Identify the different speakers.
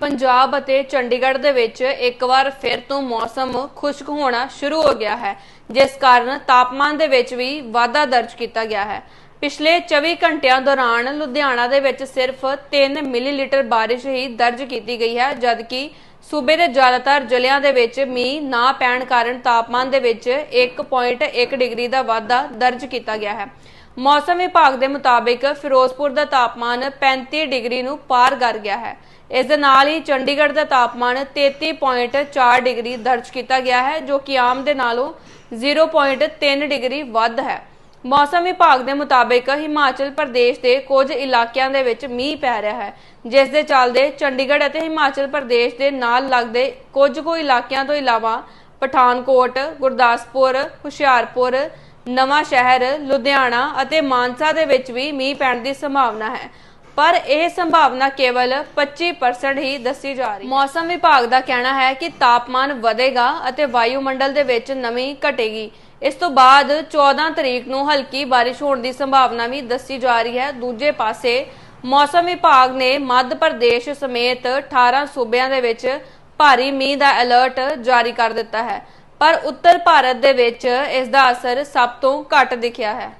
Speaker 1: ਪੰਜਾਬ ਅਤੇ ਚੰਡੀਗੜ੍ਹ ਦੇ ਵਿੱਚ ਇੱਕ ਵਾਰ ਫਿਰ ਤੋਂ ਮੌਸਮ ਖੁਸ਼ਕ ਹੋਣਾ ਸ਼ੁਰੂ ਹੋ ਗਿਆ ਹੈ, ਜਿਸ ਕਾਰਨ ਤਾਪਮਾਨ ਦੇ ਵਿੱਚ ਵੀ ਵਾਧਾ ਦਰਜ ਕੀਤਾ ਗਿਆ ਹੈ। ਪਿਛਲੇ 24 ਘੰਟਿਆਂ ਦੌਰਾਨ ਲੁਧਿਆਣਾ ਦੇ ਵਿੱਚ ਸਿਰਫ 3 ਮਿਲੀਲੀਟਰ ਬਾਰਿਸ਼ ਹੀ ਦਰਜ ਕੀਤੀ ਗਈ ਹੈ, ਜਦਕਿ ਸੂਬੇ ਦੇ ਜ਼ਿਆਦਾਤਰ ਜ਼ਿਲ੍ਹਿਆਂ ਦੇ ਵਿੱਚ ਮੀਂਹ ਨਾ ਪੈਣ ਕਾਰਨ ਤਾਪਮਾਨ ਦੇ ਵਿੱਚ 1.1 ਡਿਗਰੀ ਦਾ ਵਾਧਾ ਦਰਜ ਕੀਤਾ ਗਿਆ ਹੈ। ਮੌਸਮ ਵਿਭਾਗ ਦੇ ਮੁਤਾਬਿਕ ਫਿਰੋਜ਼ਪੁਰ ਦਾ ਤਾਪਮਾਨ 35 ਡਿਗਰੀ ਨੂੰ ਪਾਰ ਕਰ ਗਿਆ ਹੈ। ਇਸ ਦੇ ਨਾਲ ਹੀ ਚੰਡੀਗੜ੍ਹ ਦਾ ਤਾਪਮਾਨ 33.4 ਡਿਗਰੀ ਦਰਜ ਕੀਤਾ ਗਿਆ ਹੈ, ਜੋ ਕਿ ਆਮ ਦੇ ਨਾਲੋਂ 0.3 ਡਿਗਰੀ ਵੱਧ ਹੈ। ਮੌਸਮ ਵਿਭਾਗ ਦੇ ਮੁਤਾਬਿਕ ਹਿਮਾਚਲ ਪ੍ਰਦੇਸ਼ ਦੇ ਕੁਝ ਇਲਾਕਿਆਂ ਦੇ ਵਿੱਚ ਮੀਂਹ ਪੈ ਰਿਹਾ ਹੈ, ਜਿਸ ਦੇ ਚੱਲਦੇ ਚੰਡੀਗੜ੍ਹ ਅਤੇ ਹਿਮਾਚਲ ਪ੍ਰਦੇਸ਼ ਦੇ ਨਾਲ ਲੱਗਦੇ ਕੁਝ ਕੁ ਇਲਾਕਿਆਂ ਤੋਂ ਇਲਾਵਾ ਪਠਾਨਕੋਟ, ਗੁਰਦਾਸਪੁਰ, ਹੁਸ਼ਿਆਰਪੁਰ ਨਵਾਂ ਸ਼ਹਿਰ ਲੁਧਿਆਣਾ ਅਤੇ ਮਾਨਸਾ ਦੇ ਵਿੱਚ ਵੀ ਮੀਂਹ ਪੈਣ ਦੀ ਸੰਭਾਵਨਾ ਹੈ। ਪਰ ਇਹ ਸੰਭਾਵਨਾ ਕੇਵਲ 25% ਹੀ ਦੱਸੀ ਜਾ ਰਹੀ ਹੈ। ਮੌਸਮ ਵਿਭਾਗ ਦਾ ਕਹਿਣਾ ਹੈ ਕਿ ਤਾਪਮਾਨ ਵਧੇਗਾ ਅਤੇ ਵਾਯੂਮੰਡਲ ਦੇ ਵਿੱਚ ਨਮੀ ਘਟੇਗੀ। ਇਸ ਤੋਂ ਬਾਅਦ 14 ਤਰੀਕ ਨੂੰ ਹਲਕੀ ਬਾਰਿਸ਼ ਹੋਣ ਦੀ ਸੰਭਾਵਨਾ ਵੀ ਦੱਸੀ ਜਾ ਰਹੀ ਹੈ। ਦੂਜੇ ਪਾਸੇ, ਮੌਸਮ ਵਿਭਾਗ ਨੇ ਮੱਧ ਪ੍ਰਦੇਸ਼ ਸਮੇਤ 18 ਸੂਬਿਆਂ ਦੇ ਵਿੱਚ ਭਾਰੀ ਮੀਂਹ ਦਾ ਅਲਰਟ ਜਾਰੀ ਕਰ ਦਿੱਤਾ ਹੈ। ਪਰ ਉੱਤਰ ਭਾਰਤ ਦੇ ਵਿੱਚ ਇਸ ਦਾ ਅਸਰ ਸਭ ਤੋਂ ਘੱਟ ਦਿਖਿਆ ਹੈ।